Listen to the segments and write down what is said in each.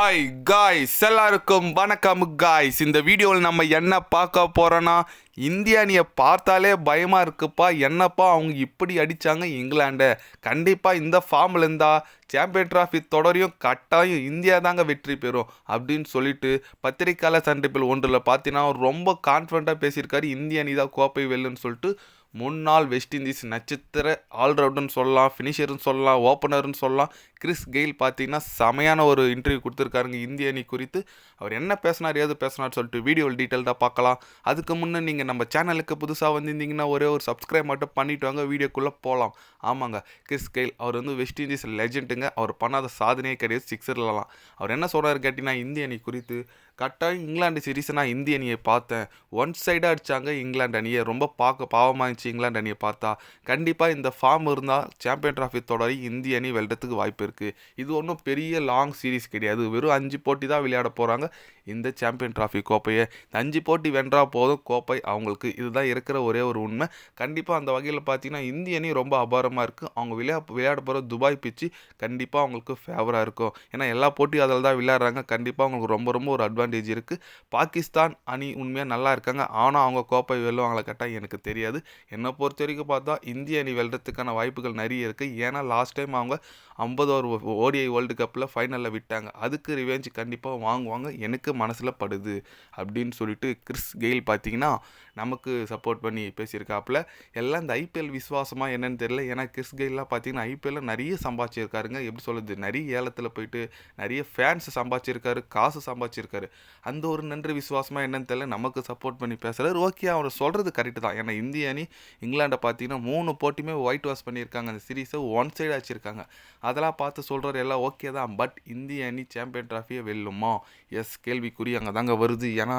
Hi guys எல்லாருக்கும் வணக்கம் guys இந்த வீடியோவில் நம்ம என்ன பார்க்க போகிறோன்னா இந்தியா அணியை பார்த்தாலே பயமாக இருக்குப்பா. என்னப்பா அவங்க இப்படி அடித்தாங்க இங்கிலாண்டை? கண்டிப்பாக இந்த ஃபார்மில் இருந்தால் சாம்பியன் டிராஃபி தொடரையும் கட்டாயம் இந்தியா தாங்க வெற்றி பெறும் அப்படின்னு சொல்லிட்டு பத்திரிக்கையாளர் சந்திப்பில் ஒன்றில் பார்த்தீங்கன்னா அவர் ரொம்ப கான்ஃபிடண்ட்டாக பேசியிருக்காரு. இந்தியா நீ தான் கோப்பை வெல்லுன்னு சொல்லிட்டு முன்னாள் வெஸ்ட் இண்டீஸ் நட்சத்திர ஆல்ரவுண்டர்னு சொல்லலாம் ஃபினிஷர்னு சொல்லலாம் ஓப்பனர்னு சொல்லலாம். கிறிஸ் கெயில் பார்த்தீங்கன்னா செமையான ஒரு இன்டர்வியூ கொடுத்துருக்காருங்க. இந்திய அணி குறித்து அவர் என்ன பேசினார் ஏது பேசினார் சொல்லிட்டு வீடியோவில் டீட்டெயில்டாக பார்க்கலாம். அதுக்கு முன்னே நீங்கள் நம்ம சேனலுக்கு புதுசாக வந்திருந்தீங்கன்னா ஒரே ஒரு சப்ஸ்கிரைப் மட்டும் பண்ணிட்டு வாங்க. வீடியோக்குள்ளே போகலாம் ஆமாங்க கிறிஸ் கெயில் அவர் வந்து வெஸ்ட் இண்டீஸ் லெஜெண்டுங்க அவர் பண்ணாத சாதனையே கிடையாது. சிக்ஸர்லலாம். அவர் என்ன சொல்கிறாரு கேட்டிங்கன்னா இந்திய அணி குறித்து கரெக்டாக இங்கிலாந்து சீரீஸை நான் இந்திய அணியை பார்த்தேன். ஒன் சைடாக அடித்தாங்க இங்கிலாந்து அணியை. ரொம்ப பார்க்க பாவமாக இருந்துச்சு இங்கிலாந்து அணியை பார்த்தா கண்டிப்பாக இந்த ஃபார்ம் இருந்தால் சாம்பியன் ட்ராஃபி தொடரி இந்திய அணி வெல்றதுக்கு வாய்ப்பு இருக்குது இது ஒன்றும் பெரிய லாங் சீரீஸ் கிடையாது. வெறும் அஞ்சு போட்டி தான் விளையாட போகிறாங்க இந்த சாம்பியன் ட்ராஃபி கோப்பையை. இந்த அஞ்சு போட்டி வென்றா போதும் கோப்பை அவங்களுக்கு. இதுதான் இருக்கிற ஒரே ஒரு உண்மை. கண்டிப்பாக அந்த வகையில் பார்த்தீங்கன்னா இந்திய அணி ரொம்ப அபாரமாக இருக்குது அவங்க விளையா விளையாட போகிற துபாய் பிச்சு கண்டிப்பாக அவங்களுக்கு ஃபேவராக இருக்கும். ஏன்னா எல்லா போட்டியும் அதில் தான் விளையாடுறாங்க. கண்டிப்பாக அவங்களுக்கு ரொம்ப ரொம்ப ஒரு அட்வான்டேஜ் இருக்குது பாகிஸ்தான் அணி உண்மையாக நல்லா இருக்காங்க. ஆனால் அவங்க கோப்பை வெல்லுவாங்களா கேட்டால் எனக்கு தெரியாது. என்னை பொறுத்த வரைக்கும் பார்த்தா இந்திய அணி வெல்றதுக்கான வாய்ப்புகள் நிறைய இருக்குது ஏன்னா லாஸ்ட் டைம் அவங்க ஐம்பது ஓவர் ஓடிஐ வேர்ல்டு கப்பில் ஃபைனலில் விட்டாங்க. அதுக்கு ரிவெஞ்ச் கண்டிப்பாக வாங்குவாங்க. எனக்கு மனசில் படுது அப்படின்னு சொல்லிட்டு கிறிஸ் கெயில் பார்த்தீங்கன்னா நமக்கு சப்போர்ட் பண்ணி பேசியிருக்காப்புல. எல்லாம் இந்த ஐபிஎல் விசுவாசமாக என்னன்னு தெரியல. ஏன்னா கிறிஸ் கெயிலாம் பார்த்தீங்கன்னா ஐபிஎல்லில் நிறைய சம்பாதிச்சிருக்காருங்க. எப்படி சொல்லுது நிறைய ஏலத்தில் போயிட்டு நிறைய ஃபேன்ஸ் சம்பாதிச்சிருக்காரு காசு சம்பாதிச்சிருக்காரு. அந்த ஒரு நன்றி விசுவாசமாக என்னன்னு தெரியல. நமக்கு சப்போர்ட் பண்ணி பேசுகிறாரு ஓகே அவர் சொல்கிறது கரெக்டு தான். ஏன்னா இந்திய அணி இங்கிலாண்டை பார்த்தீங்கன்னா மூணு போட்டியுமே ஒயிட் வாஷ் பண்ணியிருக்காங்க. அந்த சீரீஸை ஒன் சைடு வச்சுருக்காங்க. அதெல்லாம் பார்த்து சொல்கிறார் எல்லாம் ஓகே தான். பட் இந்திய அணி சாம்பியன் ட்ராஃபியை வெல்லுமா? எஸ் கேள்விக்குறி அங்கே தாங்க வருது. ஏன்னா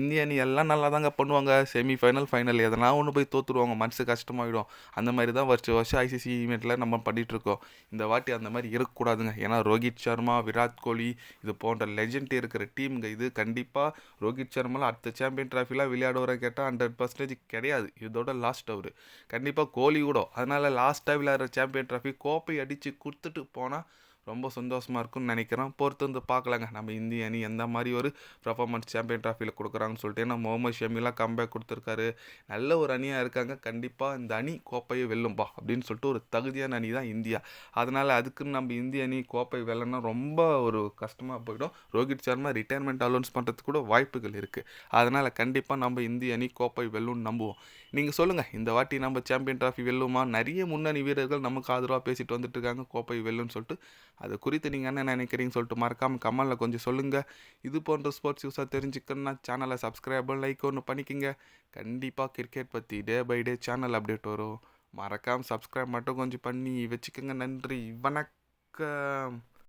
இந்திய அணி எல்லாம் நல்லா தாங்க பண்ணுவாங்க. செமி ஃபைனல் ஃபைனல் எதனா ஒன்று போய் தோற்றுடுவாங்க மனசு கஷ்டமாயிடும். அந்த மாதிரி தான் வருஷம் வருஷம் ஐசிசி ஈவெண்ட்டில் நம்ம பண்ணிகிட்ருக்கோம் இருக்கோம். இந்த வாட்டி அந்த மாதிரி இருக்கக்கூடாதுங்க. ஏன்னா ரோஹித் சர்மா விராட் கோலி இது போன்ற லெஜெண்ட் இருக்கிற டீமுங்க இது கண்டிப்பாக ரோஹித் சர்மாலாம் அடுத்த சாம்பியன் ட்ராஃபிலாம் விளையாடுவரை கேட்டால் ஹண்ட்ரட் பர்சன்டேஜ் கிடையாது. இதோட லாஸ்ட் அவர் கண்டிப்பாக கோலி கூட. அதனால் லாஸ்ட்டாக விளையாடுற சாம்பியன் ட்ராஃபி கோப்பை அடித்து கொடுத்து கொடுத்துட்டு போனால் ரொம்ப சந்தோஷமாக இருக்கும்னு நினைக்கிறேன். பொறுத்து வந்து பார்க்கலாங்க. நம்ம இந்திய அணி எந்த மாதிரி ஒரு பர்ஃபார்மன்ஸ் சாம்பியன் ட்ராஃபியில் கொடுக்குறாங்கன்னு சொல்லிட்டு ஏன்னா முகமது ஷமிலாம் கம்பேக் கொடுத்துருக்காரு. நல்ல ஒரு அணியாக இருக்காங்க. கண்டிப்பாக இந்த அணி கோப்பையை வெல்லும்பா அப்படின்னு சொல்லிட்டு ஒரு தகுதியான அணி தான் இந்தியா. அதனால் அதுக்குன்னு நம்ம இந்திய அணி கோப்பை வெல்லனா ரொம்ப ஒரு கஷ்டமாக போயிடும். ரோஹித் சர்மா ரிட்டையர்மெண்ட் அலௌன்ஸ் பண்ணுறதுக்கு கூட வாய்ப்புகள் இருக்குது அதனால் கண்டிப்பாக நம்ம இந்திய அணி கோப்பை வெல்லும்னு நம்புவோம். நீங்கள் சொல்லுங்கள் இந்த வாட்டி நம்ம சாம்பியன் ட்ராஃபி வெல்லுமா? நிறைய முன்னணி வீரர்கள் நமக்கு ஆதரவாக பேசிட்டு வந்துட்டு இருக்காங்க. கோப்பை வெல்லுன்னு சொல்லிட்டு அது குறித்து நீங்கள் என்ன நினைக்கிறீங்கன்னு சொல்லிட்டு மறக்காமல் கமெண்டில் கொஞ்சம் சொல்லுங்கள் இது போன்ற ஸ்போர்ட்ஸ் யூஸாக தெரிஞ்சுக்கணுன்னா சேனலை சப்ஸ்கிரைப் லைக் ஒன்று பண்ணிக்கோங்க. கண்டிப்பாக கிரிக்கெட் பற்றி day by day channel update வரும். மறக்காமல் சப்ஸ்கிரைப் மட்டும் கொஞ்சம் பண்ணி வச்சுக்கோங்க. நன்றி. வணக்கம்.